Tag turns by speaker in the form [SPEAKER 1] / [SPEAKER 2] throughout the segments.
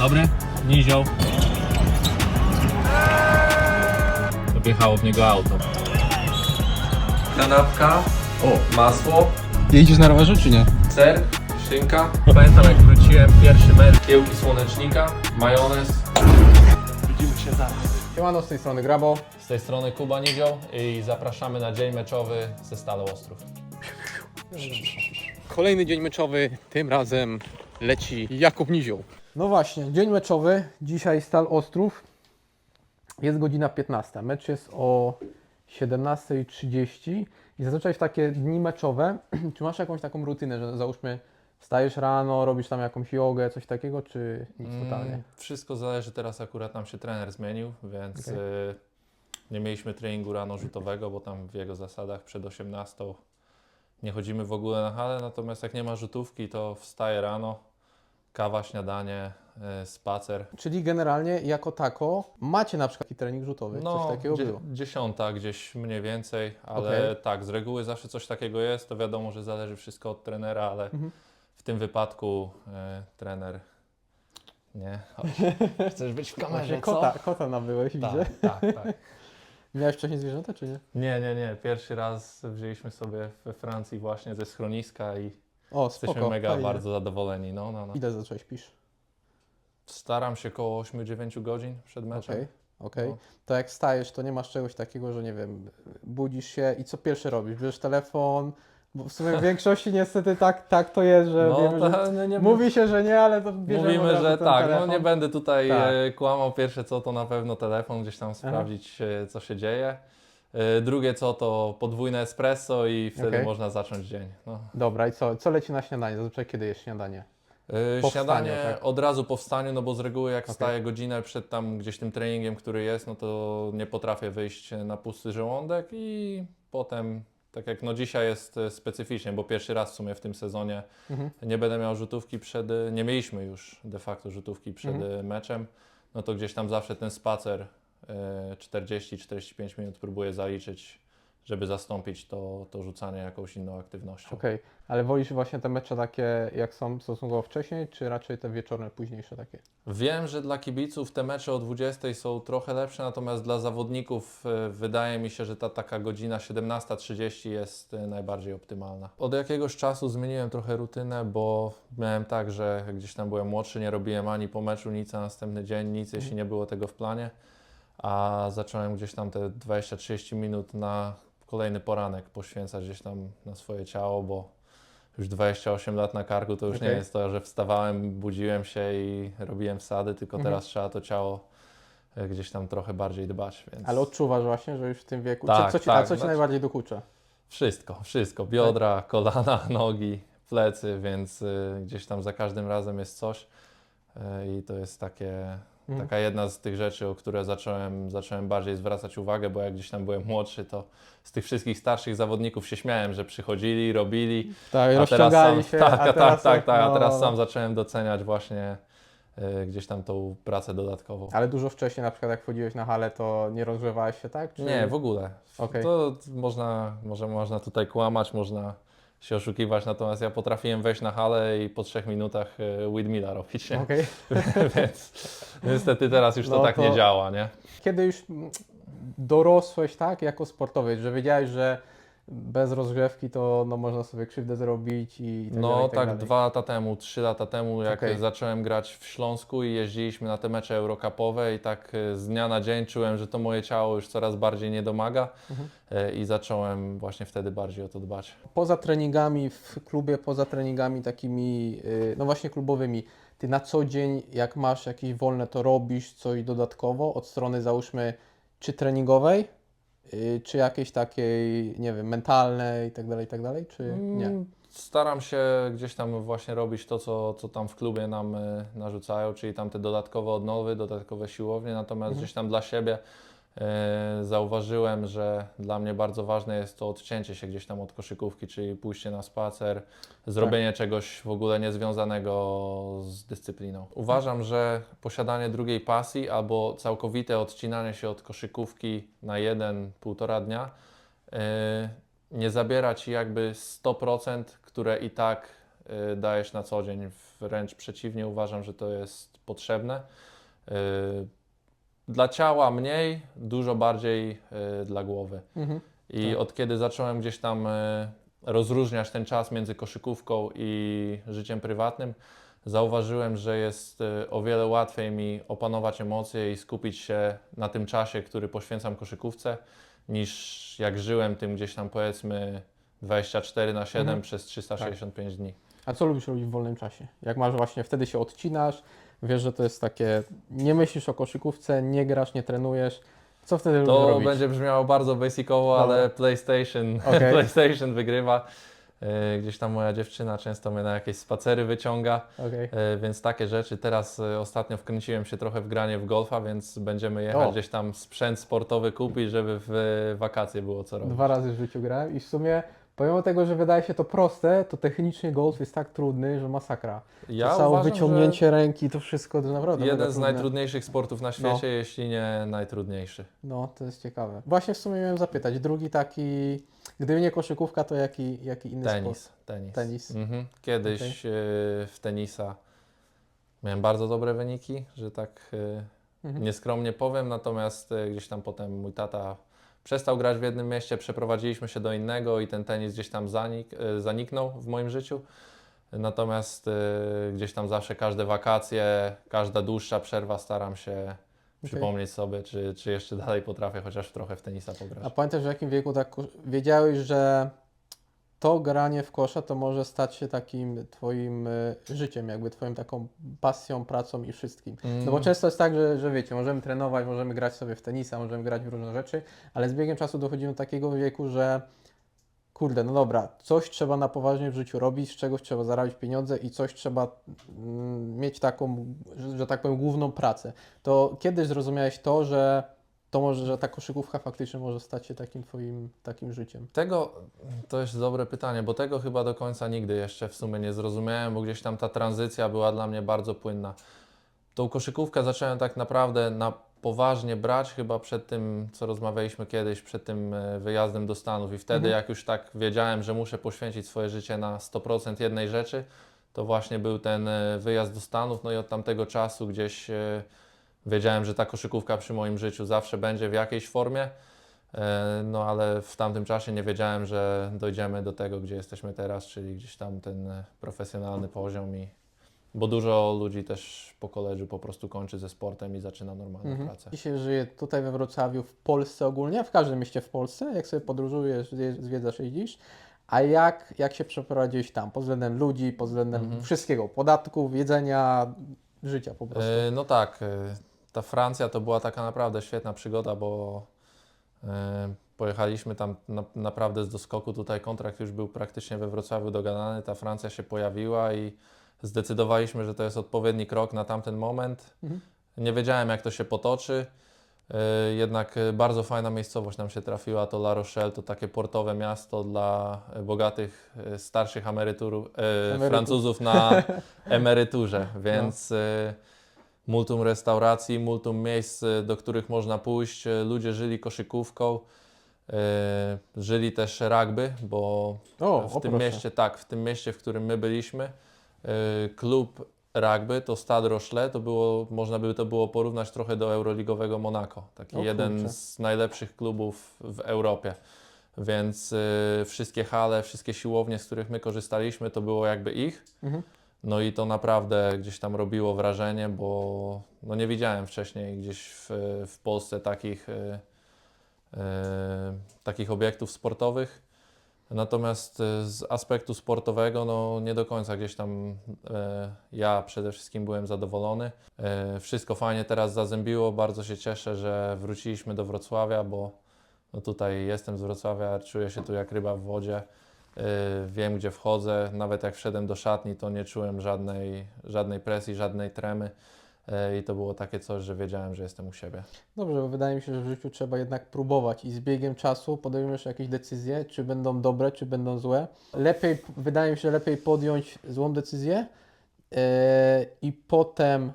[SPEAKER 1] Dobry, nizioł. Wjechało w niego auto.
[SPEAKER 2] kanapka, o, masło,
[SPEAKER 3] Jeździsz na rowerze czy nie?
[SPEAKER 2] ser, szynka. Pamiętam jak wróciłem, pierwszy mecz, kiełki słonecznika, majonez.
[SPEAKER 3] Siemano, z tej strony Grabo.
[SPEAKER 1] Z tej strony Kuba Nizioł i zapraszamy na dzień meczowy ze Stalą Ostrów.
[SPEAKER 3] Kolejny dzień meczowy, tym razem leci Jakub Nizioł. No właśnie, dzień meczowy, dzisiaj Stal Ostrów. Jest godzina 15, mecz jest o 17.30 i zazwyczaj w takie dni meczowe, czy masz jakąś taką rutynę, że załóżmy wstajesz rano, robisz tam jakąś jogę, coś takiego, czy nic totalnie?
[SPEAKER 1] Mm, Wszystko zależy, teraz akurat nam się trener zmienił, więc
[SPEAKER 3] Okej.
[SPEAKER 1] y, nie mieliśmy treningu rano rzutowego, bo tam w jego zasadach przed 18 nie chodzimy w ogóle na halę, natomiast jak nie ma rzutówki, to wstaję rano, kawa, śniadanie, y, spacer.
[SPEAKER 3] Czyli generalnie jako tako macie na przykład taki trening rzutowy,
[SPEAKER 1] No,
[SPEAKER 3] coś takiego
[SPEAKER 1] dzie-
[SPEAKER 3] było.
[SPEAKER 1] dziesiąta gdzieś mniej więcej, ale
[SPEAKER 3] Okej.
[SPEAKER 1] tak, z reguły zawsze coś takiego jest, to wiadomo, że zależy wszystko od trenera, ale
[SPEAKER 3] Mhm.
[SPEAKER 1] w tym wypadku y, trener nie. Chodź. Chcesz być w kamerze, co?
[SPEAKER 3] kota, kota nabyłeś, widzę.
[SPEAKER 1] Tak, tak, tak.
[SPEAKER 3] Miałeś wcześniej zwierzęta, czy nie?
[SPEAKER 1] Nie, nie, nie. Pierwszy raz wzięliśmy sobie we Francji właśnie ze schroniska i
[SPEAKER 3] O, spoko,
[SPEAKER 1] jesteśmy mega
[SPEAKER 3] fajnie.
[SPEAKER 1] bardzo zadowoleni. No, no, no.
[SPEAKER 3] Ile zazwyczaj śpisz?
[SPEAKER 1] Staram się około 8-9 godzin przed meczem.
[SPEAKER 3] Okej, okej.
[SPEAKER 1] No.
[SPEAKER 3] To jak wstajesz, to nie masz czegoś takiego, że nie wiem, budzisz się i co pierwsze robisz? Bierzesz telefon, bo w sumie w większości niestety tak, tak to jest, że
[SPEAKER 1] No,
[SPEAKER 3] wiemy, że
[SPEAKER 1] nie, nie,
[SPEAKER 3] mówi się, że nie, ale to bierzemy od
[SPEAKER 1] Mówimy,
[SPEAKER 3] razu
[SPEAKER 1] że
[SPEAKER 3] ten
[SPEAKER 1] tak.
[SPEAKER 3] telefon.
[SPEAKER 1] No nie będę tutaj
[SPEAKER 3] Tak.
[SPEAKER 1] e, kłamał. Pierwsze co to na pewno telefon, gdzieś tam sprawdzić e, co się dzieje. E, drugie co to podwójne espresso i wtedy
[SPEAKER 3] Okej.
[SPEAKER 1] można zacząć dzień. No.
[SPEAKER 3] Dobra, i co? Co leci na śniadanie? Zazwyczaj kiedy jesz śniadanie?
[SPEAKER 1] Yy,
[SPEAKER 3] Po
[SPEAKER 1] Śniadanie
[SPEAKER 3] wstaniu, tak?
[SPEAKER 1] od razu po wstaniu, no bo z reguły jak wstaję godzinę przed tam gdzieś tym treningiem, który jest, no to nie potrafię wyjść na pusty żołądek i potem, tak jak no dzisiaj jest e, specyficznie, bo pierwszy raz w sumie w tym sezonie
[SPEAKER 3] Mhm.
[SPEAKER 1] nie będę miał rzutówki przed, e, nie mieliśmy już de facto rzutówki przed
[SPEAKER 3] Mhm.
[SPEAKER 1] e, meczem, no to gdzieś tam zawsze ten spacer e, 40-45 minut próbuję zaliczyć, żeby zastąpić to, to rzucanie jakąś inną aktywnością.
[SPEAKER 3] Okej, ale wolisz właśnie te mecze takie, jak są stosunkowo wcześniej, czy raczej te wieczorne, późniejsze takie?
[SPEAKER 1] Wiem, że dla kibiców te mecze o 20 są trochę lepsze, natomiast dla zawodników e, wydaje mi się, że ta taka godzina 17.30 jest e, najbardziej optymalna. Od jakiegoś czasu zmieniłem trochę rutynę, bo miałem tak, że gdzieś tam byłem młodszy, nie robiłem ani po meczu nic na następny dzień, nic, jeśli nie było tego w planie, a zacząłem gdzieś tam te 20-30 minut na kolejny poranek poświęcać gdzieś tam na swoje ciało, bo już 28 lat na karku to już nie
[SPEAKER 3] Okej.
[SPEAKER 1] jest to, że wstawałem, budziłem się i robiłem wsady, tylko
[SPEAKER 3] Mhm.
[SPEAKER 1] teraz trzeba to ciało e, gdzieś tam trochę bardziej dbać. Więc
[SPEAKER 3] Ale odczuwasz właśnie, że już w tym wieku,
[SPEAKER 1] Tak,
[SPEAKER 3] co ci,
[SPEAKER 1] tak,
[SPEAKER 3] a co ci
[SPEAKER 1] znaczy-
[SPEAKER 3] najbardziej dokucza?
[SPEAKER 1] Wszystko, wszystko. Biodra, kolana, nogi, plecy, więc y, gdzieś tam za każdym razem jest coś. Y, I to jest takie,
[SPEAKER 3] Mhm.
[SPEAKER 1] taka jedna z tych rzeczy, o które zacząłem, zacząłem bardziej zwracać uwagę, bo jak gdzieś tam byłem młodszy, to z tych wszystkich starszych zawodników się śmiałem, że przychodzili, robili,
[SPEAKER 3] Tak,
[SPEAKER 1] a teraz sam,
[SPEAKER 3] się,
[SPEAKER 1] tak,
[SPEAKER 3] a
[SPEAKER 1] tak,
[SPEAKER 3] teraz
[SPEAKER 1] tak, tak, a
[SPEAKER 3] no,
[SPEAKER 1] teraz sam zacząłem doceniać właśnie y, gdzieś tam tą pracę dodatkową.
[SPEAKER 3] Ale dużo wcześniej, na przykład jak wchodziłeś na halę, to nie rozgrzewałeś się, tak? Czy...
[SPEAKER 1] Nie, w ogóle.
[SPEAKER 3] Okej.
[SPEAKER 1] To można, może można tutaj kłamać, można się oszukiwać, natomiast ja potrafiłem wejść na halę i po trzech minutach e, windmilla robić, nie?
[SPEAKER 3] Okej.
[SPEAKER 1] więc niestety teraz już to
[SPEAKER 3] No
[SPEAKER 1] tak
[SPEAKER 3] to-
[SPEAKER 1] nie działa, nie?
[SPEAKER 3] Kiedy już mm, dorosłeś, tak, jako sportowiec, że wiedziałeś, że bez rozgrzewki to no, można sobie krzywdę zrobić i, tak
[SPEAKER 1] No
[SPEAKER 3] dalej, i
[SPEAKER 1] tak,
[SPEAKER 3] dalej.
[SPEAKER 1] dwa lata temu, trzy lata temu, jak
[SPEAKER 3] Okej.
[SPEAKER 1] zacząłem grać w Śląsku i jeździliśmy na te mecze eurocupowe i tak e, z dnia na dzień czułem, że to moje ciało już coraz bardziej nie domaga
[SPEAKER 3] Mhm.
[SPEAKER 1] e, i zacząłem właśnie wtedy bardziej o to dbać.
[SPEAKER 3] Poza treningami w klubie, poza treningami takimi, yy, no właśnie klubowymi, ty na co dzień, jak masz jakieś wolne, to robisz coś dodatkowo od strony załóżmy czy treningowej, czy jakiejś takiej, nie wiem, mentalnej i tak dalej, i tak dalej, czy nie?
[SPEAKER 1] Mm, Staram się gdzieś tam właśnie robić to, co, co tam w klubie nam y, narzucają, czyli tam te dodatkowe odnowy, dodatkowe siłownie, natomiast
[SPEAKER 3] Mhm.
[SPEAKER 1] gdzieś tam dla siebie y, zauważyłem, że dla mnie bardzo ważne jest to odcięcie się gdzieś tam od koszykówki, czyli pójście na spacer, zrobienie czegoś w ogóle niezwiązanego z dyscypliną. Uważam, że posiadanie drugiej pasji albo całkowite odcinanie się od koszykówki na jeden, półtora dnia y, nie zabiera ci jakby 100%, które i tak y, dajesz na co dzień. Wręcz przeciwnie, uważam, że to jest potrzebne. Dla ciała mniej, dużo bardziej y, dla głowy.
[SPEAKER 3] Mhm.
[SPEAKER 1] I
[SPEAKER 3] Tak.
[SPEAKER 1] od kiedy zacząłem gdzieś tam y, rozróżniać ten czas między koszykówką i życiem prywatnym, zauważyłem, że jest y, o wiele łatwiej mi opanować emocje i skupić się na tym czasie, który poświęcam koszykówce, niż jak żyłem tym gdzieś tam powiedzmy 24 na 7
[SPEAKER 3] Mhm.
[SPEAKER 1] przez 365 dni.
[SPEAKER 3] A co lubisz robić w wolnym czasie? Jak masz właśnie, wtedy się odcinasz, wiesz, że to jest takie, nie myślisz o koszykówce, nie grasz, nie trenujesz. Co wtedy
[SPEAKER 1] To
[SPEAKER 3] robić?
[SPEAKER 1] będzie brzmiało bardzo basicowo,
[SPEAKER 3] Dobra.
[SPEAKER 1] ale PlayStation,
[SPEAKER 3] Okej.
[SPEAKER 1] PlayStation wygrywa. Y, Gdzieś tam moja dziewczyna często mnie na jakieś spacery wyciąga.
[SPEAKER 3] Okej.
[SPEAKER 1] E, Więc takie rzeczy. Teraz e, ostatnio wkręciłem się trochę w granie w golfa, więc będziemy jechać
[SPEAKER 3] O.
[SPEAKER 1] gdzieś tam sprzęt sportowy kupić, żeby w e, wakacje było co robić.
[SPEAKER 3] Dwa razy w życiu grałem i w sumie, pomimo tego, że wydaje się to proste, to technicznie golf jest tak trudny, że masakra.
[SPEAKER 1] Ja
[SPEAKER 3] to całe
[SPEAKER 1] uważam,
[SPEAKER 3] wyciągnięcie ręki, to wszystko to naprawdę
[SPEAKER 1] jeden z
[SPEAKER 3] trudne.
[SPEAKER 1] najtrudniejszych sportów na świecie, jeśli nie najtrudniejszy.
[SPEAKER 3] No, to jest ciekawe. Właśnie w sumie miałem zapytać, drugi taki, gdyby nie koszykówka, to jaki, jaki inny
[SPEAKER 1] Tenis.
[SPEAKER 3] sport?
[SPEAKER 1] Tenis.
[SPEAKER 3] Tenis.
[SPEAKER 1] Mhm. Kiedyś
[SPEAKER 3] Okej.
[SPEAKER 1] e, w tenisa miałem bardzo dobre wyniki, że tak e,
[SPEAKER 3] Mhm.
[SPEAKER 1] nieskromnie powiem, natomiast e, gdzieś tam potem mój tata przestał grać w jednym mieście, przeprowadziliśmy się do innego i ten tenis gdzieś tam zanik, e, zaniknął w moim życiu. Natomiast e, gdzieś tam zawsze każde wakacje, każda dłuższa przerwa staram się przypomnieć sobie, czy, czy jeszcze dalej potrafię chociaż trochę w tenisa pograć.
[SPEAKER 3] A pamiętasz w jakim wieku tak wiedziałeś, że to granie w kosza to może stać się takim twoim y, życiem, jakby twoją taką pasją, pracą i wszystkim. No bo
[SPEAKER 1] Mm.
[SPEAKER 3] często jest tak, że, że wiecie, możemy trenować, możemy grać sobie w tenisa, możemy grać w różne rzeczy, ale z biegiem czasu dochodzimy do takiego wieku, że kurde, no dobra, coś trzeba na poważnie w życiu robić, z czegoś trzeba zarabiać pieniądze i coś trzeba mm, mieć taką, że, że tak powiem, główną pracę. To kiedyś zrozumiałeś to, że to może, że ta koszykówka faktycznie może stać się takim twoim takim życiem.
[SPEAKER 1] Tego to jest dobre pytanie, bo tego chyba do końca nigdy jeszcze w sumie nie zrozumiałem, bo gdzieś tam ta tranzycja była dla mnie bardzo płynna. Tą koszykówkę zacząłem tak naprawdę na poważnie brać chyba przed tym, co rozmawialiśmy kiedyś, przed tym e, wyjazdem do Stanów i wtedy
[SPEAKER 3] Mhm.
[SPEAKER 1] jak już tak wiedziałem, że muszę poświęcić swoje życie na 100% jednej rzeczy, to właśnie był ten e, wyjazd do Stanów, no i od tamtego czasu gdzieś e, wiedziałem, że ta koszykówka przy moim życiu zawsze będzie w jakiejś formie. E, No ale w tamtym czasie nie wiedziałem, że dojdziemy do tego, gdzie jesteśmy teraz, czyli gdzieś tam ten profesjonalny poziom i bo dużo ludzi też po koledżu po prostu kończy ze sportem i zaczyna normalną
[SPEAKER 3] Mhm.
[SPEAKER 1] pracę.
[SPEAKER 3] Dzisiaj żyję tutaj we Wrocławiu, w Polsce ogólnie, w każdym mieście w Polsce, jak sobie podróżujesz, zwiedzasz, jeździsz. A jak, jak się przeprowadziłeś tam? Pod względem ludzi, pod względem
[SPEAKER 1] Mhm.
[SPEAKER 3] wszystkiego, podatków, jedzenia, życia po prostu.
[SPEAKER 1] E, No tak, e, ta Francja to była taka naprawdę świetna przygoda, bo e, pojechaliśmy tam na, naprawdę z doskoku. Tutaj kontrakt już był praktycznie we Wrocławiu dogadany. Ta Francja się pojawiła i zdecydowaliśmy, że to jest odpowiedni krok na tamten moment.
[SPEAKER 3] Mhm.
[SPEAKER 1] Nie wiedziałem, jak to się potoczy. e, Jednak e, bardzo fajna miejscowość nam się trafiła, to La Rochelle, to takie portowe miasto dla bogatych, starszych emerytur. Francuzów na emeryturze, więc e, multum restauracji, multum miejsc, e, do których można pójść. E, Ludzie żyli koszykówką, e, żyli też rugby, bo
[SPEAKER 3] o,
[SPEAKER 1] w
[SPEAKER 3] o
[SPEAKER 1] tym
[SPEAKER 3] proszę.
[SPEAKER 1] mieście, tak, w tym mieście, w którym my byliśmy, klub rugby, to Stade Rochelet, to było, można by to było porównać trochę do euroligowego Monaco. Taki
[SPEAKER 3] O
[SPEAKER 1] jeden
[SPEAKER 3] kurczę.
[SPEAKER 1] z najlepszych klubów w Europie. Więc wszystkie hale, wszystkie siłownie, z których my korzystaliśmy, to było jakby ich.
[SPEAKER 3] Mhm.
[SPEAKER 1] No i to naprawdę gdzieś tam robiło wrażenie, bo no nie widziałem wcześniej gdzieś w, w Polsce takich, e, takich obiektów sportowych. Natomiast e, z aspektu sportowego, no nie do końca gdzieś tam e, ja przede wszystkim byłem zadowolony. E, wszystko fajnie teraz zazębiło, bardzo się cieszę, że wróciliśmy do Wrocławia, bo no tutaj jestem z Wrocławia, czuję się tu jak ryba w wodzie. E, Wiem, gdzie wchodzę. Nawet jak wszedłem do szatni, to nie czułem żadnej, żadnej presji, żadnej tremy. E, I to było takie coś, że wiedziałem, że jestem u siebie.
[SPEAKER 3] Dobrze, bo wydaje mi się, że w życiu trzeba jednak próbować i z biegiem czasu podejmujesz jakieś decyzje, czy będą dobre, czy będą złe. Lepiej, wydaje mi się, lepiej podjąć złą decyzję e, i potem,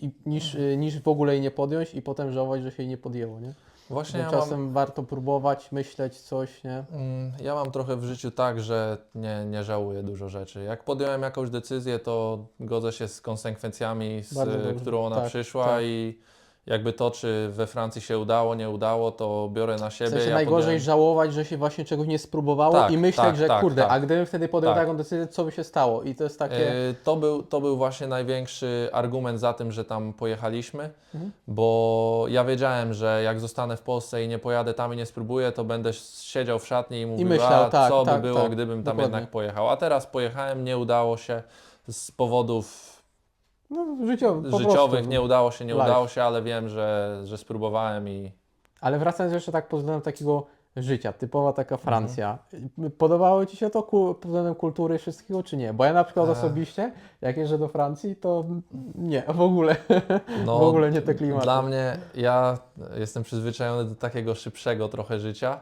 [SPEAKER 3] i, niż, e, niż w ogóle jej nie podjąć i potem żałować, że się jej nie podjęło, nie?
[SPEAKER 1] Właśnie ja mam,
[SPEAKER 3] czasem warto próbować, myśleć coś, nie?
[SPEAKER 1] mm, ja mam trochę w życiu tak, że nie, nie żałuję dużo rzeczy. Jak podjąłem jakąś decyzję, to godzę się z konsekwencjami, z, którą ona
[SPEAKER 3] Tak,
[SPEAKER 1] przyszła
[SPEAKER 3] tak.
[SPEAKER 1] i jakby to, czy we Francji się udało, nie udało, to biorę na
[SPEAKER 3] W
[SPEAKER 1] siebie.
[SPEAKER 3] sensie
[SPEAKER 1] ja
[SPEAKER 3] najgorzej
[SPEAKER 1] podjąłem-
[SPEAKER 3] żałować, że się właśnie czegoś nie spróbowało
[SPEAKER 1] Tak,
[SPEAKER 3] i myśleć,
[SPEAKER 1] tak,
[SPEAKER 3] że
[SPEAKER 1] tak,
[SPEAKER 3] kurde,
[SPEAKER 1] tak.
[SPEAKER 3] a gdybym wtedy podjął
[SPEAKER 1] Tak.
[SPEAKER 3] taką decyzję, co by się stało? I to jest takie...
[SPEAKER 1] E, To był, to był właśnie największy argument za tym, że tam pojechaliśmy,
[SPEAKER 3] Mhm.
[SPEAKER 1] bo ja wiedziałem, że jak zostanę w Polsce i nie pojadę tam i nie spróbuję, to będę siedział w szatni i mówił,
[SPEAKER 3] myślał,
[SPEAKER 1] a
[SPEAKER 3] tak,
[SPEAKER 1] co by było, gdybym tam
[SPEAKER 3] dokładnie.
[SPEAKER 1] jednak pojechał. A teraz pojechałem, nie udało się z powodów
[SPEAKER 3] No, życiowy,
[SPEAKER 1] życiowych,
[SPEAKER 3] prostu.
[SPEAKER 1] nie udało się, nie
[SPEAKER 3] Life.
[SPEAKER 1] udało się, ale wiem, że, że spróbowałem i
[SPEAKER 3] Ale wracając jeszcze tak pod względem takiego życia, typowa taka
[SPEAKER 1] Mhm.
[SPEAKER 3] Francja. Podobało Ci się to ku- pod względem kultury wszystkiego, czy nie? Bo ja na przykład
[SPEAKER 1] E.
[SPEAKER 3] osobiście, jak jeżdżę do Francji, to nie, w ogóle.
[SPEAKER 1] No,
[SPEAKER 3] w ogóle nie te klimaty.
[SPEAKER 1] Dla mnie, ja jestem przyzwyczajony do takiego szybszego trochę życia,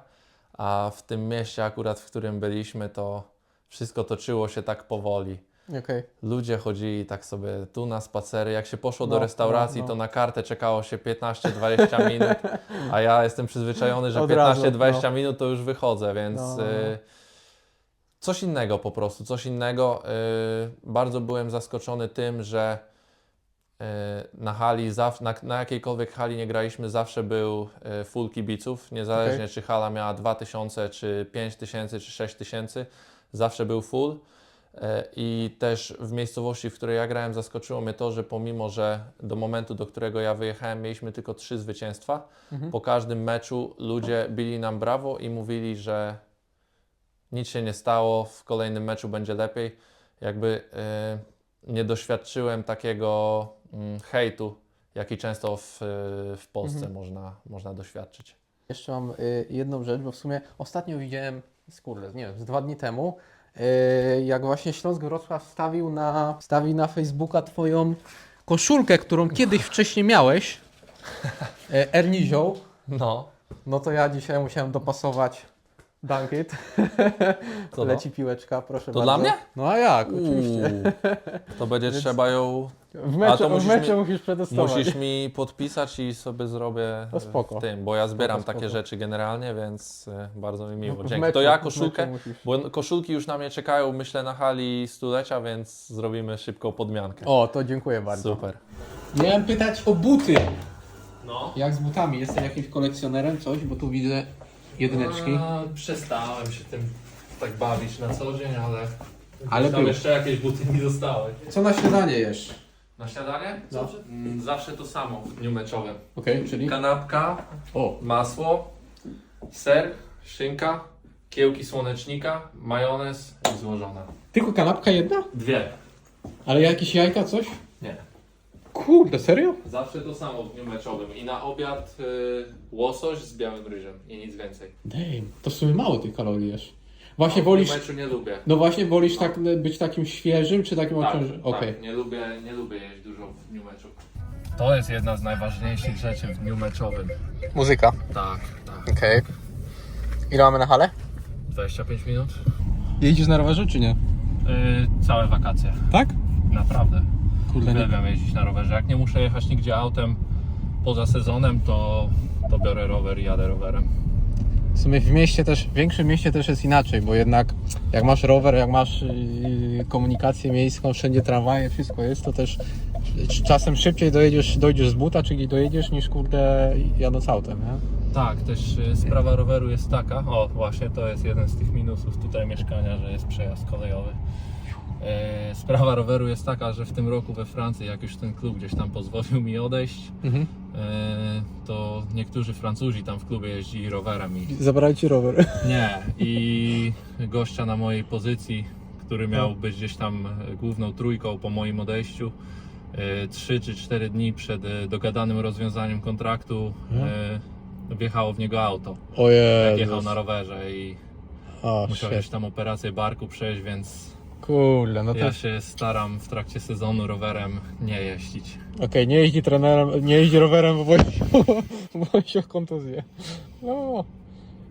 [SPEAKER 1] a w tym mieście akurat, w którym byliśmy, to wszystko toczyło się tak powoli.
[SPEAKER 3] Okej.
[SPEAKER 1] Ludzie chodzili tak sobie tu na spacery. Jak się poszło do
[SPEAKER 3] No,
[SPEAKER 1] restauracji,
[SPEAKER 3] no, no.
[SPEAKER 1] to na kartę czekało się 15-20 minut, a ja jestem przyzwyczajony, że
[SPEAKER 3] Od razu,
[SPEAKER 1] 15-20 minut to już wychodzę, więc
[SPEAKER 3] No, no, no.
[SPEAKER 1] y, coś innego po prostu, coś innego. Y, bardzo byłem zaskoczony tym, że y, na hali, na, na jakiejkolwiek hali nie graliśmy, zawsze był y, full kibiców, niezależnie czy hala miała 2000, czy 5000, czy 6000, zawsze był full. E, I też w miejscowości, w której ja grałem, zaskoczyło mnie to, że pomimo, że do momentu, do którego ja wyjechałem, mieliśmy tylko trzy zwycięstwa,
[SPEAKER 3] Mhm.
[SPEAKER 1] po każdym meczu ludzie bili nam brawo i mówili, że nic się nie stało, w kolejnym meczu będzie lepiej. Jakby e, nie doświadczyłem takiego mm, hejtu, jaki często w, w Polsce
[SPEAKER 3] Mhm.
[SPEAKER 1] można, można doświadczyć.
[SPEAKER 3] Jeszcze mam y, jedną rzecz, bo w sumie ostatnio widziałem, skurde, nie wiem, z dwa dni temu, jak właśnie Śląsk Wrocław wstawił na, wstawił na Facebooka Twoją koszulkę, którą kiedyś wcześniej miałeś, y, Ernizioł.
[SPEAKER 1] No,
[SPEAKER 3] No to ja dzisiaj musiałem dopasować Dunkit.
[SPEAKER 1] Co
[SPEAKER 3] Leci piłeczka, proszę
[SPEAKER 1] To
[SPEAKER 3] bardzo.
[SPEAKER 1] dla mnie?
[SPEAKER 3] No a jak, oczywiście.
[SPEAKER 1] Uuu, to będzie trzeba ją
[SPEAKER 3] W
[SPEAKER 1] A
[SPEAKER 3] meczu,
[SPEAKER 1] to
[SPEAKER 3] w
[SPEAKER 1] musisz
[SPEAKER 3] meczu
[SPEAKER 1] mi-
[SPEAKER 3] musisz przetestować.
[SPEAKER 1] Musisz mi podpisać i sobie zrobię
[SPEAKER 3] No spoko.
[SPEAKER 1] w tym, bo ja zbieram
[SPEAKER 3] Spoko,
[SPEAKER 1] takie
[SPEAKER 3] spoko.
[SPEAKER 1] rzeczy generalnie, więc e, bardzo mi miło.
[SPEAKER 3] W
[SPEAKER 1] Dzięki.
[SPEAKER 3] meczu-
[SPEAKER 1] to ja
[SPEAKER 3] w
[SPEAKER 1] koszulkę,
[SPEAKER 3] musisz.
[SPEAKER 1] bo koszulki już na mnie czekają, myślę, na hali stulecia, więc zrobimy szybką podmiankę.
[SPEAKER 3] O, to dziękuję bardzo.
[SPEAKER 1] Super.
[SPEAKER 3] Miałem pytać o buty.
[SPEAKER 1] No.
[SPEAKER 3] Jak z butami? Jesteś jakimś kolekcjonerem, coś? Bo tu widzę jedyneczki.
[SPEAKER 1] przestałem się tym tak bawić na co dzień, ale,
[SPEAKER 3] Ale
[SPEAKER 1] tam
[SPEAKER 3] był.
[SPEAKER 1] jeszcze jakieś buty mi zostały.
[SPEAKER 3] Co na śniadanie jesz?
[SPEAKER 1] Na śniadanie?
[SPEAKER 3] No.
[SPEAKER 1] Mm, Zawsze to samo w dniu meczowym.
[SPEAKER 3] Okej, czyli?
[SPEAKER 1] Kanapka,
[SPEAKER 3] O,
[SPEAKER 1] masło, ser, szynka, kiełki słonecznika, majonez i złożona.
[SPEAKER 3] tylko kanapka jedna?
[SPEAKER 1] Dwie.
[SPEAKER 3] Ale jakieś jajka, coś?
[SPEAKER 1] Nie.
[SPEAKER 3] Kurde, serio?
[SPEAKER 1] Zawsze to samo w dniu meczowym. I na obiad y, łosoś z białym ryżem i nic więcej.
[SPEAKER 3] Damn, to w sumie mało tych kalorii jesz. Właśnie
[SPEAKER 1] W
[SPEAKER 3] wolisz,
[SPEAKER 1] dniu meczu nie lubię.
[SPEAKER 3] no właśnie wolisz tak być takim świeżym, czy takim
[SPEAKER 1] Tak,
[SPEAKER 3] odciążonym? Okej.
[SPEAKER 1] tak, nie lubię, nie lubię jeść dużo w dniu meczu. To jest jedna z najważniejszych rzeczy w dniu meczowym.
[SPEAKER 3] Muzyka,
[SPEAKER 1] Tak, tak.
[SPEAKER 3] okej. Ile mamy na halę?
[SPEAKER 1] 25 minut?
[SPEAKER 3] Jeździsz na rowerze, czy nie?
[SPEAKER 1] Yy, całe wakacje.
[SPEAKER 3] Tak?
[SPEAKER 1] Naprawdę.
[SPEAKER 3] Kurde, nie.
[SPEAKER 1] Uwielbiam jeździć na rowerze. Jak nie muszę jechać nigdzie autem poza sezonem, to, to biorę rower i jadę rowerem.
[SPEAKER 3] W sumie w mieście też, w większym mieście też jest inaczej, bo jednak jak masz rower, jak masz yy, komunikację miejską, wszędzie tramwaje, wszystko jest, to też czasem szybciej dojedziesz, dojdziesz z buta, czyli dojedziesz niż kurde jadąc autem, nie?
[SPEAKER 1] Tak, też y, sprawa roweru jest taka, o właśnie to jest jeden z tych minusów tutaj mieszkania, że jest przejazd kolejowy. E, Sprawa roweru jest taka, że w tym roku we Francji, jak już ten klub gdzieś tam pozwolił mi odejść,
[SPEAKER 3] Mhm.
[SPEAKER 1] e, to niektórzy Francuzi tam w klubie jeździli rowerem i
[SPEAKER 3] Zabrali ci rower.
[SPEAKER 1] Nie, i gościa na mojej pozycji, który miał być gdzieś tam e, główną trójką po moim odejściu, e, trzy czy cztery dni przed e, dogadanym rozwiązaniem kontraktu e, wjechało w niego auto. Jak jechał na rowerze i
[SPEAKER 3] O,
[SPEAKER 1] musiał
[SPEAKER 3] shit.
[SPEAKER 1] gdzieś tam operację barku przejść, więc
[SPEAKER 3] Kurde, no to...
[SPEAKER 1] ja się staram w trakcie sezonu rowerem nie jeździć.
[SPEAKER 3] Okej, nie jeździ trenerem, nie jeździ rowerem, bo boi się, bo boi się o kontuzję. No.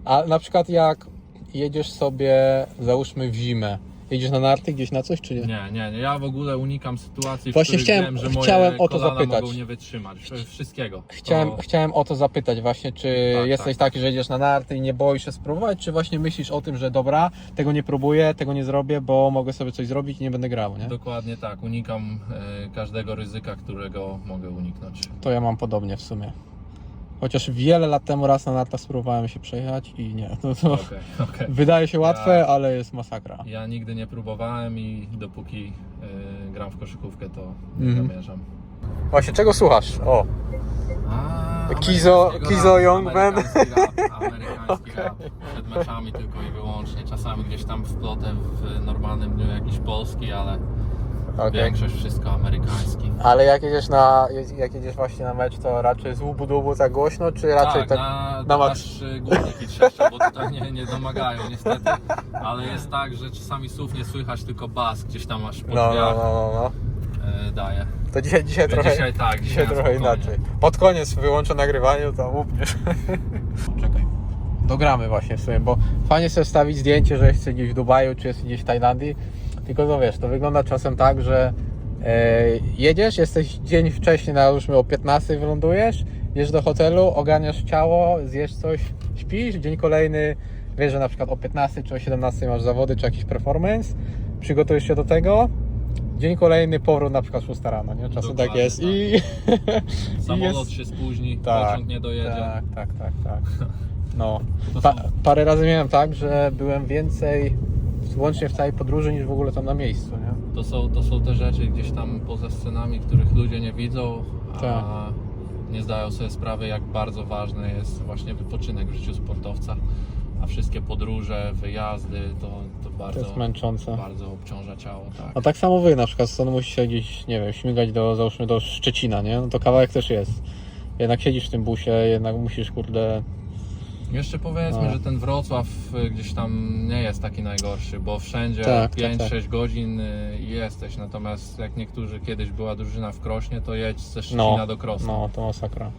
[SPEAKER 3] A na przykład jak jedziesz sobie, załóżmy w zimę Jedziesz na narty gdzieś na coś, czy nie?
[SPEAKER 1] Nie, nie, nie. Ja w ogóle unikam sytuacji,
[SPEAKER 3] Właśnie
[SPEAKER 1] w których
[SPEAKER 3] chciałem-
[SPEAKER 1] wiem, że moje
[SPEAKER 3] chciałem o to
[SPEAKER 1] kolana
[SPEAKER 3] zapytać.
[SPEAKER 1] mogą nie wytrzymać. Wsz- Wszystkiego.
[SPEAKER 3] Chciałem,
[SPEAKER 1] To-
[SPEAKER 3] chciałem o to zapytać właśnie, czy
[SPEAKER 1] Tak,
[SPEAKER 3] jesteś
[SPEAKER 1] tak.
[SPEAKER 3] taki, że jedziesz na narty i nie boisz się spróbować, czy właśnie myślisz o tym, że dobra, tego nie próbuję, tego nie zrobię, bo mogę sobie coś zrobić i nie będę grał, nie?
[SPEAKER 1] Dokładnie tak. Unikam e, każdego ryzyka, którego mogę uniknąć.
[SPEAKER 3] To ja mam podobnie w sumie. Chociaż wiele lat temu raz na nartach spróbowałem się przejechać i nie, no to
[SPEAKER 1] Okej, okej.
[SPEAKER 3] wydaje się łatwe,
[SPEAKER 1] Ja-
[SPEAKER 3] ale jest masakra.
[SPEAKER 1] Ja nigdy nie próbowałem i dopóki e, gram w koszykówkę, to nie
[SPEAKER 3] Mhm.
[SPEAKER 1] zamierzam.
[SPEAKER 3] Właśnie, czego słuchasz? O,
[SPEAKER 1] A,
[SPEAKER 3] Kizo-
[SPEAKER 1] amerykańskiego
[SPEAKER 3] Kizo
[SPEAKER 1] rapu,
[SPEAKER 3] Young Man.
[SPEAKER 1] amerykański rap, Amerykański rap. Przed meczami tylko i wyłącznie. Czasami gdzieś tam wplotę w normalnym dniu jakiś polski, ale
[SPEAKER 3] okej.
[SPEAKER 1] większość wszystko amerykański.
[SPEAKER 3] Ale jak jedziesz na, jak jedziesz właśnie na mecz, to raczej z łubu dubu tak głośno, czy raczej
[SPEAKER 1] tak,
[SPEAKER 3] tak...
[SPEAKER 1] na,
[SPEAKER 3] na
[SPEAKER 1] na
[SPEAKER 3] maks-
[SPEAKER 1] aż y, głośniki trzeszczą, bo tutaj nie, nie domagają niestety. Ale jest tak, że czasami słów nie słychać, tylko bas gdzieś tam aż po
[SPEAKER 3] No, no, no, no, no.
[SPEAKER 1] e, daje.
[SPEAKER 3] To dzisiaj, dzisiaj trochę...
[SPEAKER 1] Dzisiaj tak,
[SPEAKER 3] Dzisiaj trochę inaczej. Pod koniec wyłączę nagrywanie, to łupniesz. Czekaj. Dogramy właśnie w sumie, bo fajnie sobie wstawić zdjęcie, że jesteś gdzieś w Dubaju, czy jesteś gdzieś w Tajlandii. Tylko to wiesz, to wygląda czasem tak, że e, jedziesz, jesteś dzień wcześniej, załóżmy o 15 wylądujesz, jedziesz do hotelu, ogarniasz ciało, zjesz coś, śpisz, dzień kolejny wiesz, że na przykład o 15 czy o 17 masz zawody, czy jakiś performance, przygotujesz się do tego, dzień kolejny powrót na przykład 6 rano, nie? Czasem tak jest
[SPEAKER 1] tak.
[SPEAKER 3] i...
[SPEAKER 1] Samolot
[SPEAKER 3] jest-
[SPEAKER 1] się spóźni,
[SPEAKER 3] Tak,
[SPEAKER 1] pociąg nie dojedzie.
[SPEAKER 3] Tak, tak, tak, tak. No. Pa, parę razy miałem tak, że byłem więcej łącznie w całej podróży niż w ogóle tam na miejscu, nie?
[SPEAKER 1] To są, to są te rzeczy gdzieś tam poza scenami, których ludzie nie widzą, a
[SPEAKER 3] Tak.
[SPEAKER 1] nie zdają sobie sprawy, jak bardzo ważny jest właśnie wypoczynek w życiu sportowca. A wszystkie podróże, wyjazdy, to, to
[SPEAKER 3] To
[SPEAKER 1] bardzo,
[SPEAKER 3] jest męczące.
[SPEAKER 1] bardzo obciąża ciało. Tak.
[SPEAKER 3] A tak samo wy na przykład stąd musicie gdzieś, nie wiem, śmigać do, załóżmy do Szczecina, nie? No to kawałek też jest. Jednak siedzisz w tym busie, jednak musisz, kurde...
[SPEAKER 1] Jeszcze powiedzmy,
[SPEAKER 3] No.
[SPEAKER 1] że ten Wrocław y, gdzieś tam nie jest taki najgorszy, bo wszędzie
[SPEAKER 3] Tak, tak,
[SPEAKER 1] 5-6
[SPEAKER 3] tak.
[SPEAKER 1] godzin y, jesteś. Natomiast jak niektórzy kiedyś była drużyna w Krośnie, to jedź ze Szczecina
[SPEAKER 3] No,
[SPEAKER 1] do Krosna.
[SPEAKER 3] no, to masakra.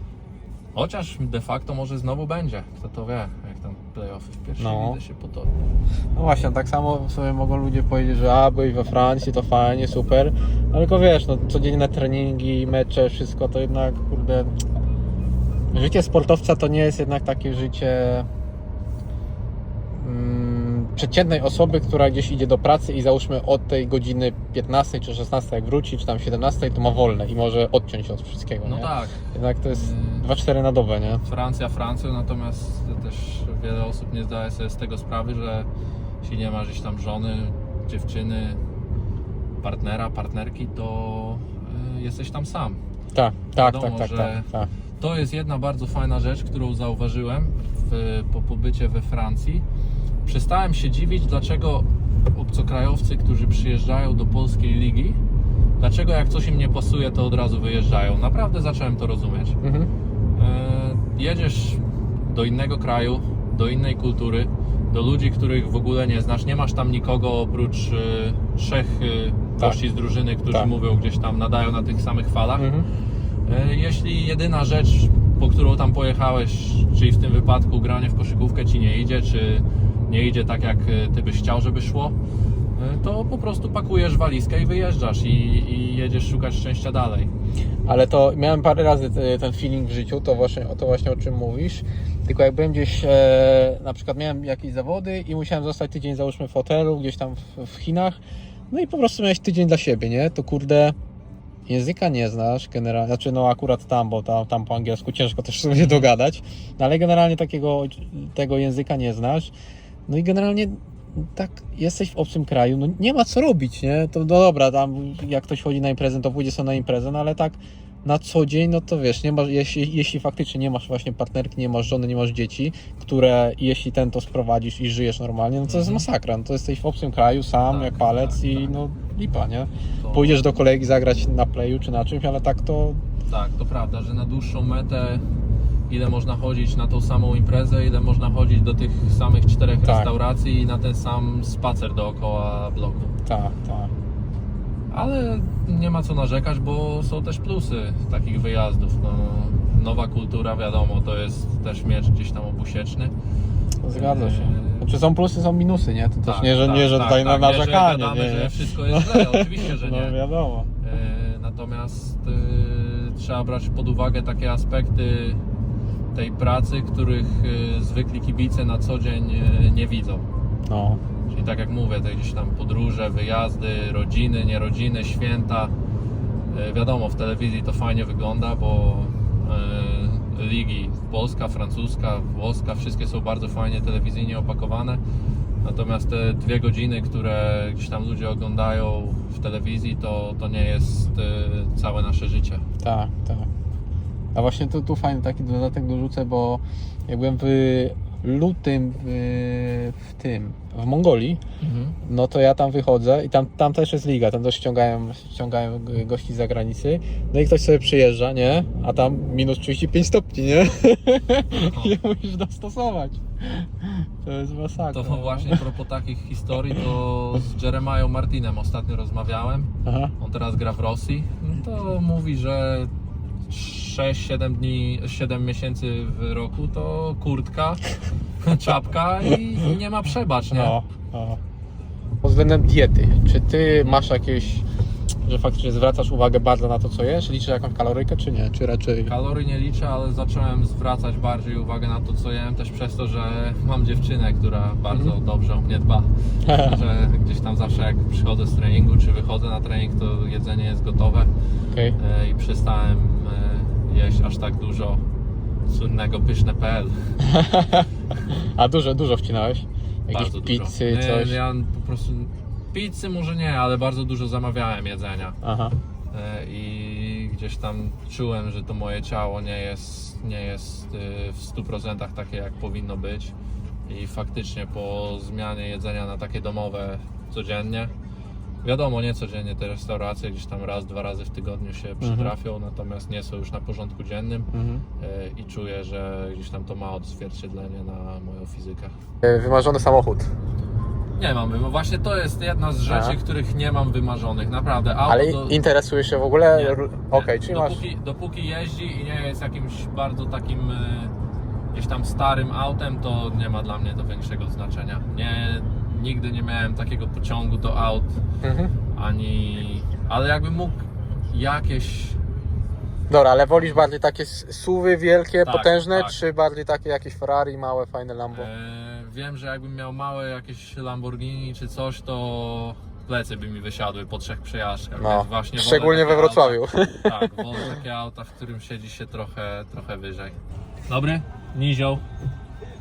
[SPEAKER 1] Chociaż de facto może znowu będzie. Kto to wie, jak tam playoffy w pierwszej
[SPEAKER 3] No.
[SPEAKER 1] się potoczą.
[SPEAKER 3] No właśnie, tak samo sobie mogą ludzie powiedzieć, że a, byłeś we Francji, to fajnie, super, ale tylko wiesz, no codzienne treningi, mecze, wszystko to jednak, kurde, życie sportowca to nie jest jednak takie życie mm, przeciętnej osoby, która gdzieś idzie do pracy i załóżmy od tej godziny 15 czy 16 jak wróci, czy tam 17 to ma wolne i może odciąć od wszystkiego,
[SPEAKER 1] No
[SPEAKER 3] nie?
[SPEAKER 1] tak,
[SPEAKER 3] Jednak to jest
[SPEAKER 1] Mm.
[SPEAKER 3] 2-4 na dobę, nie?
[SPEAKER 1] Francja Francją, natomiast też wiele osób nie zdaje sobie z tego sprawy, że jeśli nie masz gdzieś tam żony, dziewczyny, partnera, partnerki, to y, jesteś tam sam.
[SPEAKER 3] Tak, tak,
[SPEAKER 1] Wiadomo,
[SPEAKER 3] tak, tak,
[SPEAKER 1] że-
[SPEAKER 3] tak, tak.
[SPEAKER 1] To jest jedna bardzo fajna rzecz, którą zauważyłem w, po pobycie we Francji. Przestałem się dziwić, dlaczego obcokrajowcy, którzy przyjeżdżają do polskiej ligi, dlaczego jak coś im nie pasuje, to od razu wyjeżdżają. Naprawdę zacząłem to rozumieć.
[SPEAKER 3] Mhm.
[SPEAKER 1] E, jedziesz do innego kraju, do innej kultury, do ludzi, których w ogóle nie znasz. Nie masz tam nikogo oprócz e, trzech e,
[SPEAKER 3] Tak.
[SPEAKER 1] gości z drużyny, którzy
[SPEAKER 3] Tak.
[SPEAKER 1] mówią gdzieś tam, nadają na tych samych falach.
[SPEAKER 3] Mhm.
[SPEAKER 1] E, Jeśli jedyna rzecz, po którą tam pojechałeś, czyli w tym wypadku granie w koszykówkę ci nie idzie, czy nie idzie tak jak e, ty byś chciał, żeby szło, e, to po prostu pakujesz walizkę i wyjeżdżasz i, i jedziesz szukać szczęścia dalej.
[SPEAKER 3] Ale to miałem parę razy te- ten feeling w życiu, to właśnie, to właśnie o czym mówisz. Tylko jak byłem gdzieś, e, na przykład miałem jakieś zawody i musiałem zostać tydzień załóżmy w hotelu, gdzieś tam w, w Chinach. No i po prostu miałeś tydzień dla siebie, nie? To kurde, języka nie znasz generalnie, znaczy no akurat tam, bo tam, tam po angielsku ciężko też sobie dogadać, no ale generalnie takiego tego języka nie znasz. No i generalnie tak jesteś w obcym kraju, no nie ma co robić, nie? To no dobra, tam jak ktoś chodzi na imprezę, to pójdzie sobie na imprezę, no ale tak na co dzień, no to wiesz, nie masz, jeśli, jeśli faktycznie nie masz właśnie partnerki, nie masz żony, nie masz dzieci, które jeśli ten to sprowadzisz i żyjesz normalnie, no to jest
[SPEAKER 1] Mhm.
[SPEAKER 3] masakra, no to jesteś w obcym kraju, sam,
[SPEAKER 1] Tak,
[SPEAKER 3] jak palec
[SPEAKER 1] tak,
[SPEAKER 3] i
[SPEAKER 1] tak.
[SPEAKER 3] no lipa, nie? Pójdziesz do kolegi zagrać na playu czy na czymś, ale tak to
[SPEAKER 1] Tak, to prawda, że na dłuższą metę ile można chodzić na tą samą imprezę, ile można chodzić do tych samych czterech
[SPEAKER 3] Tak.
[SPEAKER 1] restauracji i na ten sam spacer dookoła bloku.
[SPEAKER 3] tak, tak.
[SPEAKER 1] Ale nie ma co narzekać, bo są też plusy takich wyjazdów. No, nowa kultura, wiadomo, to jest też miecz gdzieś tam obusieczny.
[SPEAKER 3] Zgadza się.
[SPEAKER 1] Eee,
[SPEAKER 3] Znaczy są plusy, są minusy, nie? To też
[SPEAKER 1] Tak,
[SPEAKER 3] nie, że,
[SPEAKER 1] tak,
[SPEAKER 3] nie, że
[SPEAKER 1] tak,
[SPEAKER 3] tutaj
[SPEAKER 1] tak,
[SPEAKER 3] na
[SPEAKER 1] nie, że
[SPEAKER 3] narzekanie,
[SPEAKER 1] gadamy,
[SPEAKER 3] nie,
[SPEAKER 1] że
[SPEAKER 3] nie.
[SPEAKER 1] wszystko jest źle, oczywiście, że nie.
[SPEAKER 3] No wiadomo.
[SPEAKER 1] E, Natomiast e, trzeba brać pod uwagę takie aspekty tej pracy, których e, zwykli kibice na co dzień e, nie widzą.
[SPEAKER 3] No.
[SPEAKER 1] Czyli tak jak mówię, to gdzieś tam podróże, wyjazdy, rodziny, nierodziny, święta. E, Wiadomo, w telewizji to fajnie wygląda, bo e, ligi polska, francuska, włoska, wszystkie są bardzo fajnie telewizyjnie opakowane. Natomiast te dwie godziny, które gdzieś tam ludzie oglądają w telewizji, to, to nie jest e, całe nasze życie.
[SPEAKER 3] Tak, tak. A właśnie tu, tu fajny taki dodatek dorzucę, bo jak byłem w lutym w, w tym, w Mongolii, no to ja tam wychodzę i tam, tam też jest liga, tam też ściągają, ściągają gości z zagranicy. No i ktoś sobie przyjeżdża, nie? A tam minus 35 stopni, nie? I musisz dostosować. To jest masakra.
[SPEAKER 1] To właśnie a propos takich historii, to z Jeremiah Martinem ostatnio rozmawiałem.
[SPEAKER 3] Aha.
[SPEAKER 1] On teraz gra w Rosji. No to mówi, że 6-7 dni, 7 miesięcy w roku to kurtka, czapka i, nie ma przebacz, nie?
[SPEAKER 3] No, no. Pod względem diety, czy ty masz jakieś, że faktycznie zwracasz uwagę bardzo na to, co jesz? Liczysz jakąś kalorykę, czy nie? Czy raczej...
[SPEAKER 1] Kalorii nie liczę, ale zacząłem zwracać bardziej uwagę na to, co jem, też przez to, że mam dziewczynę, która bardzo dobrze o mnie dba. że gdzieś tam zawsze jak przychodzę z treningu, czy wychodzę na trening, to jedzenie jest gotowe.
[SPEAKER 3] Okej.
[SPEAKER 1] E, i przestałem e, jeść aż tak dużo słynnego pyszne.pl.
[SPEAKER 3] A dużo, dużo wcinałeś? Jakieś
[SPEAKER 1] Bardzo dużo.
[SPEAKER 3] pizzy,
[SPEAKER 1] nie,
[SPEAKER 3] coś?
[SPEAKER 1] Ja po prostu pizzy może nie, ale bardzo dużo zamawiałem jedzenia.
[SPEAKER 3] Aha.
[SPEAKER 1] E, I gdzieś tam czułem, że to moje ciało nie jest, nie jest e, w 100% takie jak powinno być. I faktycznie po zmianie jedzenia na takie domowe codziennie, wiadomo, nie codziennie te restauracje gdzieś tam raz, dwa razy w tygodniu się przytrafią, natomiast nie są już na porządku dziennym
[SPEAKER 3] Mhm.
[SPEAKER 1] e, i czuję, że gdzieś tam to ma odzwierciedlenie na moją fizykę.
[SPEAKER 3] E, Wymarzony samochód.
[SPEAKER 1] Nie mam, wyma- właśnie to jest jedna z rzeczy,
[SPEAKER 3] Aha.
[SPEAKER 1] których nie mam wymarzonych, naprawdę. Auto
[SPEAKER 3] Ale
[SPEAKER 1] do-
[SPEAKER 3] interesujesz się w ogóle?
[SPEAKER 1] Nie.
[SPEAKER 3] Okej, czyli masz...
[SPEAKER 1] dopóki, dopóki jeździ i nie jest jakimś bardzo takim e, gdzieś tam starym autem, to nie ma dla mnie to większego znaczenia. Nie, nigdy nie miałem takiego pociągu do aut,
[SPEAKER 3] Mhm.
[SPEAKER 1] ani... Ale jakbym mógł jakieś...
[SPEAKER 3] Dobra, ale wolisz bardziej takie suwy wielkie,
[SPEAKER 1] Tak,
[SPEAKER 3] potężne,
[SPEAKER 1] tak.
[SPEAKER 3] czy bardziej takie jakieś Ferrari, małe, fajne Lambo?
[SPEAKER 1] E, wiem, że jakbym miał małe jakieś Lamborghini czy coś, to plecy by mi wysiadły po trzech przejażdżkach.
[SPEAKER 3] No,
[SPEAKER 1] właśnie
[SPEAKER 3] szczególnie we Wrocławiu.
[SPEAKER 1] Auta, tak, wolę takie auta, w którym siedzi się trochę, trochę wyżej. Dobry, Nizioł.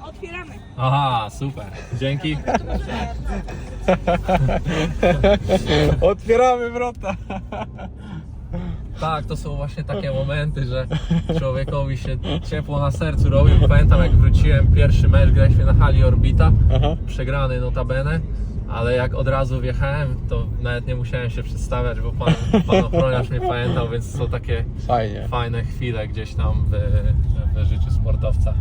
[SPEAKER 4] Otwieramy.
[SPEAKER 1] Aha, super. Dzięki.
[SPEAKER 3] Otwieramy wrota.
[SPEAKER 1] Tak, to są właśnie takie momenty, że człowiekowi się ciepło na sercu robi. Pamiętam jak wróciłem pierwszy mecz, graliśmy na hali Orbita,
[SPEAKER 3] Aha.
[SPEAKER 1] przegrany notabene, ale jak od razu wjechałem, to nawet nie musiałem się przedstawiać, bo pan, pan ochroniarz mnie pamiętał, więc są takie
[SPEAKER 3] Fajnie.
[SPEAKER 1] fajne chwile gdzieś tam w, w życiu sportowca.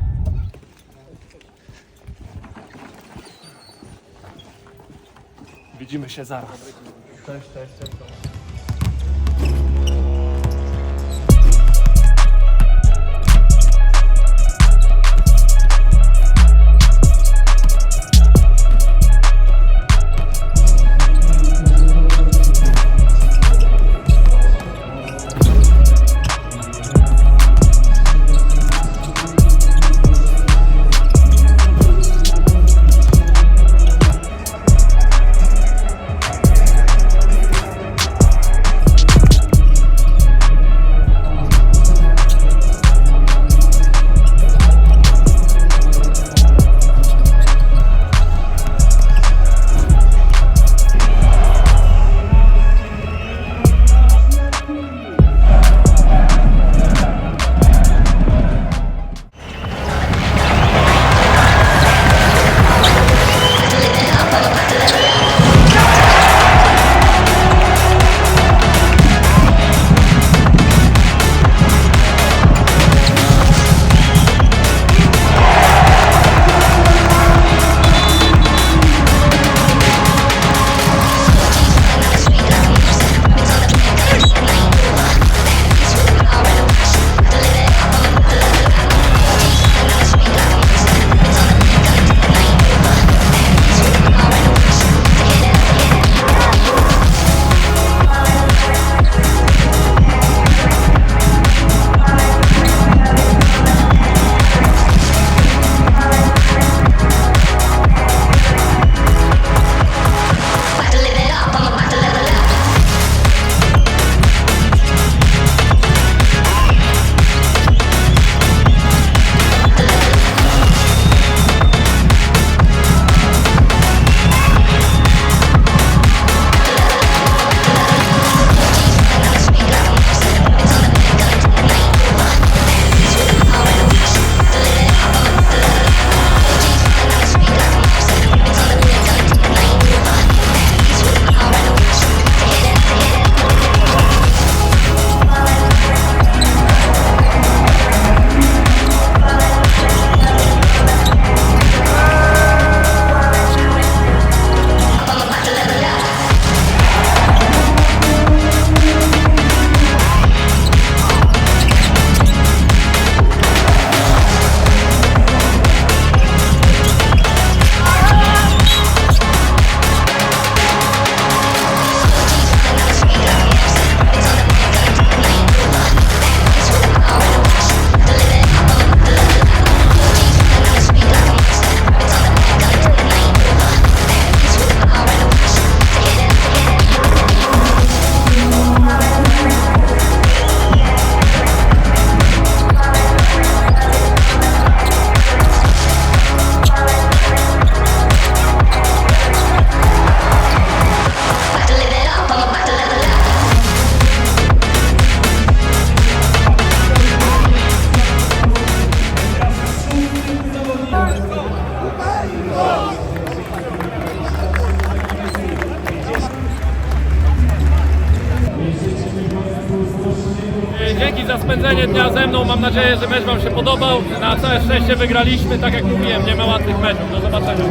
[SPEAKER 5] Widzimy się zaraz.
[SPEAKER 1] Cześć, cześć, cześć. Nadzieję, że mecz Wam się podobał. Na całe szczęście wygraliśmy. Tak jak mówiłem, nie ma łatwych meczów. Do zobaczenia.